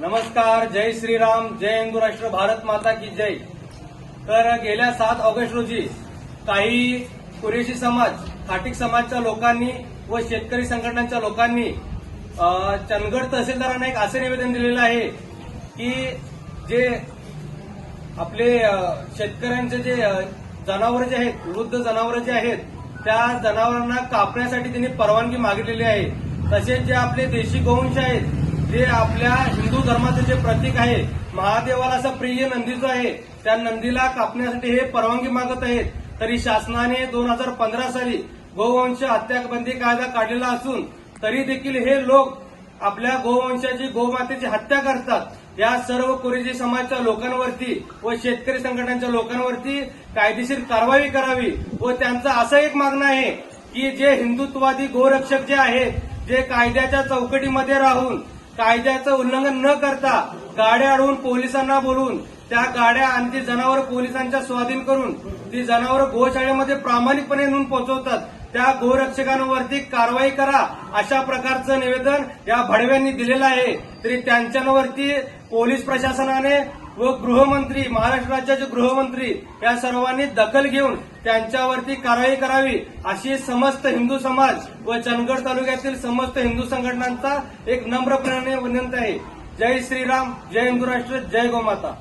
नमस्कार जय श्रीराम जय हिंदू राष्ट्र भारत माता की जय. तर गेल्या सात ऑगस्ट रोजी काही कुरेशी समाज खाटिक समाजच्या लोकांनी व शेतकरी संघटनांच्या लोकांनी चंदगड तहसीलदारांना एक असे निवेदन दिलेलं आहे की जे आपले शेतकऱ्यांचे जे जनावर जे आहेत वृद्ध जनावर जे आहेत त्या जनावरांना कापण्यासाठी त्यांनी परवानगी मागितलेली आहे. तसेच जे आपले देशी गोवंश आहेत जे आपल्या हिंदू धर्माचं जे प्रतीक आहे महादेवाला असं प्रिय नंदी जो आहे त्या नंदीला कापण्यासाठी हे परवानगी मागत आहेत. तरी शासनाने दोन हजार पंधरा साली गोवंश हत्याबंदी कायदा काढलेला असून तरी देखील हे लोक आपल्या गोवंशाची गोमातेची हत्या करतात. या सर्व कुरेजी समाजच्या लोकांवरती व शेतकरी संघटनांच्या लोकांवरती कायदेशीर कारवाई करावी व त्यांचं असं एक मागणं आहे की जे हिंदुत्ववादी गोरक्षक जे आहेत जे कायद्याच्या चौकटीमध्ये राहून कायद्याचं उल्लंघन न करता गाड्या अडवून पोलिसांना बोलवून त्या गाड्या आणि ती जनावर पोलिसांच्या स्वाधीन करून ती जनावर गोशाळेमध्ये प्रामाणिकपणे नेऊन पोहोचवतात त्या गोरक्षकांवरती कारवाई करा अशा प्रकारचं निवेदन या भडव्यांनी दिलेलं आहे. तरी त्यांच्यावरती पोलीस प्रशासनाने व गृहमंत्री महाराष्ट्र राज्याचे गृहमंत्री या सर्वांनी दखल घेऊन त्यांच्यावरती कारवाई करावी अशी समस्त हिंदू समाज व चंदगड तालुक्यातील समस्त हिंदू संघटनांचा एक नम्रपणाने विनंती आहे. जय श्रीराम जय हिंदू राष्ट्र जय गोमाता.